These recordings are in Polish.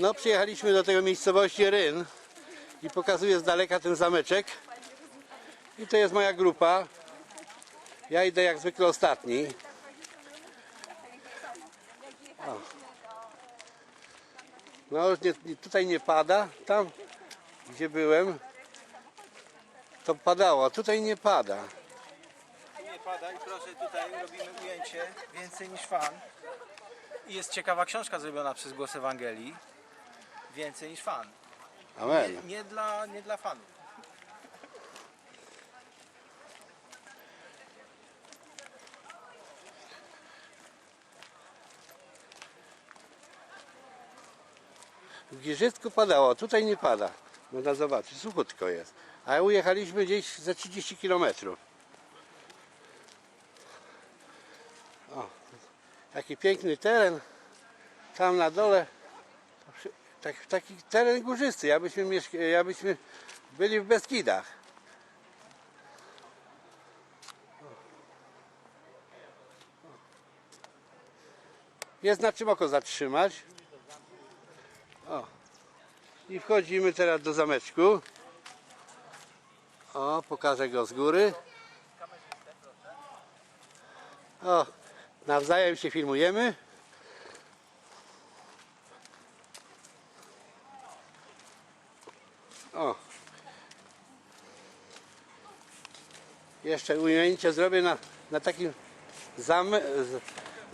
No, przyjechaliśmy do tego miejscowości Ryn i pokazuję z daleka ten zameczek. I to jest moja grupa. Ja idę jak zwykle ostatni. O. No, już nie, tutaj nie pada. Tam, gdzie byłem, to padało, tutaj nie pada. Nie pada i proszę tutaj robimy ujęcie więcej niż fan. I jest ciekawa książka zrobiona przez Głos Ewangelii. Więcej niż fan. Nie, Amen. nie, dla, nie dla fanów. W padało, tutaj nie pada. Można zobaczyć, suchutko jest. A ujechaliśmy gdzieś za 30 km. O, taki piękny teren. Tam na dole. Tak, taki teren górzysty. Jakbyśmy, jakbyśmy byli w Beskidach. Jest na czym oko zatrzymać. O. I wchodzimy teraz do zameczku. O, pokażę go z góry. O, nawzajem się filmujemy. O. Jeszcze ujęcie zrobię na, na takim zamy, z,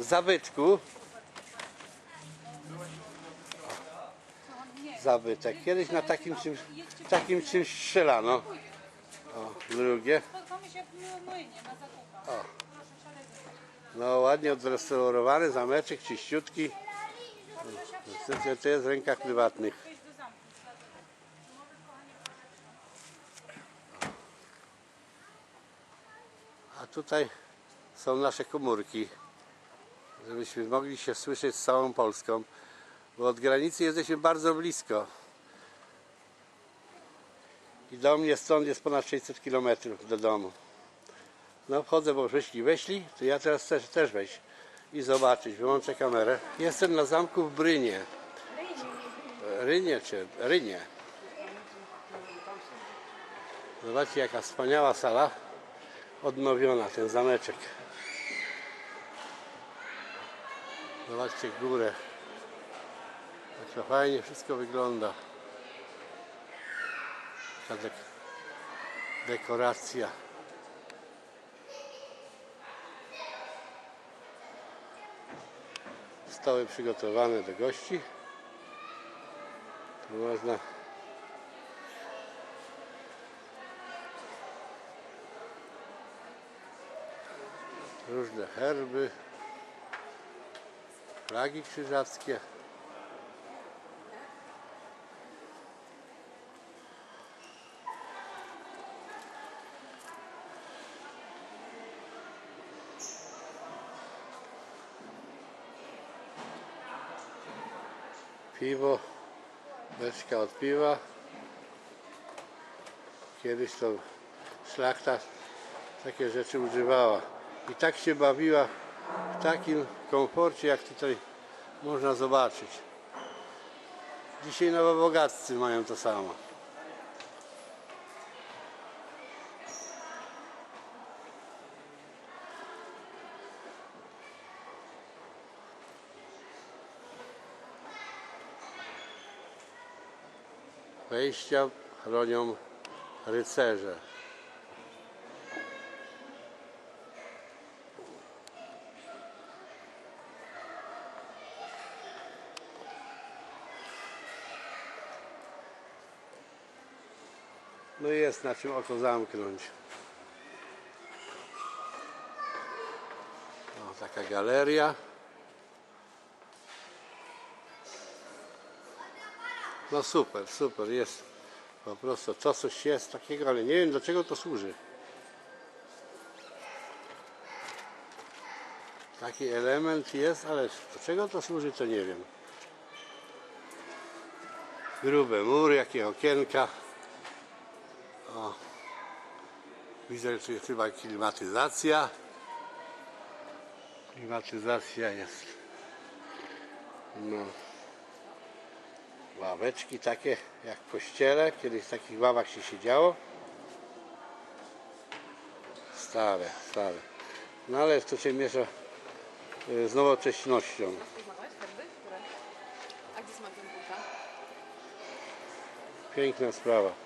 zabytku. zabytek. Kiedyś na takim czymś, takim czymś strzelano. O, drugie. Zakupach. No ładnie odrestaurowany zameczek, czyściutki. To jest w rękach prywatnych. Wejść do zamku. A tutaj są nasze komórki, żebyśmy mogli się słyszeć z całą Polską, bo od granicy jesteśmy bardzo blisko. I do mnie stąd jest ponad 600 km do domu. No wchodzę, bo wyszli, weszli, to ja teraz też, też wejść i zobaczyć. Wyłączę kamerę. Jestem na zamku w Brynie. Rynie czy Rynie. Zobaczcie jaka wspaniała sala odnowiona, ten zameczek. Zobaczcie górę. To fajnie wszystko wygląda. Ta dek dekoracja. Stoły przygotowane do gości. Tu można różne herby, flagi krzyżackie. Piwo, beczka od piwa. Kiedyś to szlachta takie rzeczy używała. I tak się bawiła w takim komforcie, jak tutaj można zobaczyć. Dzisiaj nowobogaccy mają to samo. Wejścia chronią rycerze. No jest na czym oko zamknąć. O, taka galeria. No super, super, jest po prostu to coś jest takiego, ale nie wiem do czego to służy. Taki element jest, ale do czego to służy to nie wiem. Grube mury, jakie okienka. O. Widzę, że jest chyba klimatyzacja. Klimatyzacja jest. No. Ławeczki takie jak w kościele. Kiedyś w takich ławach się siedziało. Stare, stare. No ale to się miesza y, z nowocześnością. Piękna sprawa.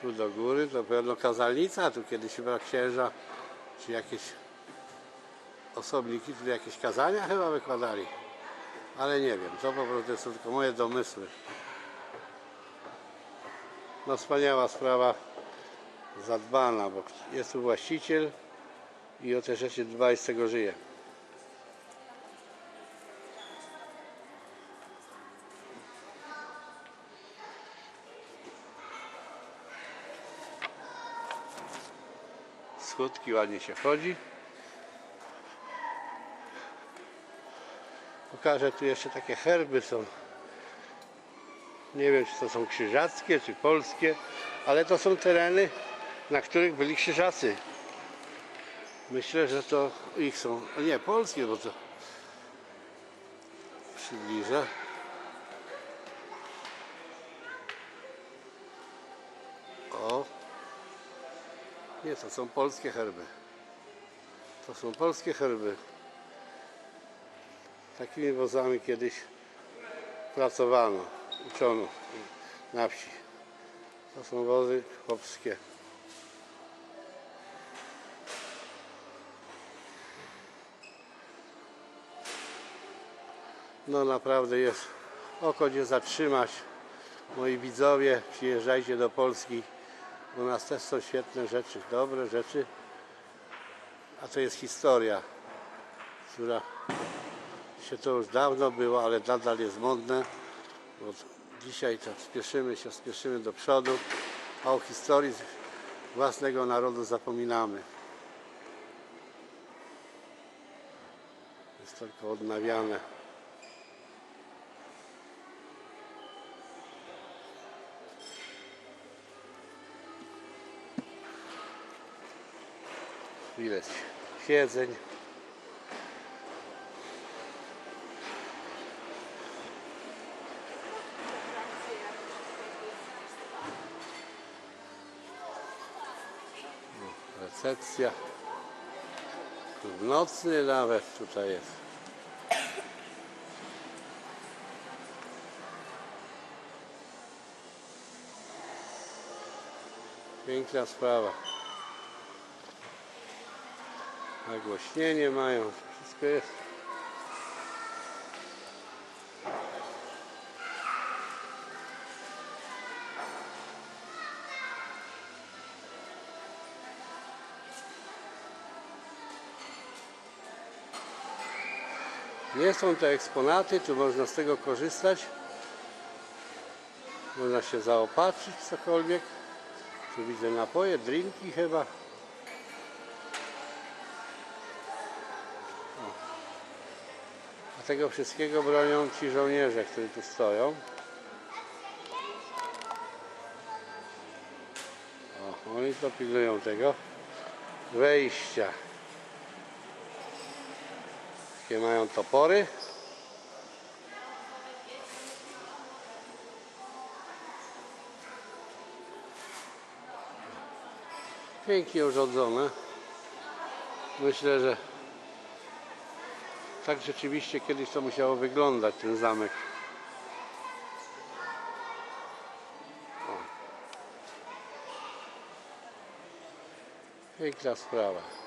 Tu do góry to pewno kazalnica, tu kiedyś chyba księża, czy jakieś osobniki, tu jakieś kazania chyba wykładali. Ale nie wiem, to po prostu są tylko moje domysły. No wspaniała sprawa, zadbana, bo jest tu właściciel i o te rzeczy dba i z tego żyje. Schódki ładnie się wchodzi. Pokażę tu jeszcze takie herby są. Nie wiem czy to są krzyżackie czy polskie, ale to są tereny, na których byli krzyżacy. Myślę, że to ich są. Nie, polskie, bo to przybliżę. Nie, to są polskie herby. To są polskie herby. Takimi wozami kiedyś pracowano, uczono na wsi. To są wozy chłopskie. No naprawdę jest oko nie zatrzymać. Moi widzowie, przyjeżdżajcie do Polski. U nas też są świetne rzeczy, dobre rzeczy. A to jest historia, która się to już dawno było, ale nadal jest modne. Bo dzisiaj to spieszymy się, spieszymy do przodu, a o historii własnego narodu zapominamy. Jest tylko odnawiane. Ile siedzeń. O, Recepcja. Klub nocny nawet tutaj jest. Piękna sprawa. Nagłośnienie mają, wszystko jest. Nie są to eksponaty, tu można z tego korzystać. Można się zaopatrzyć cokolwiek. Tu widzę napoje, drinki chyba. Tego wszystkiego bronią ci żołnierze, którzy tu stoją. O, oni to pilnują tego wejścia. Takie mają topory. Pięknie urządzone. Myślę, że tak rzeczywiście kiedyś to musiało wyglądać, ten zamek. O. Piękna sprawa.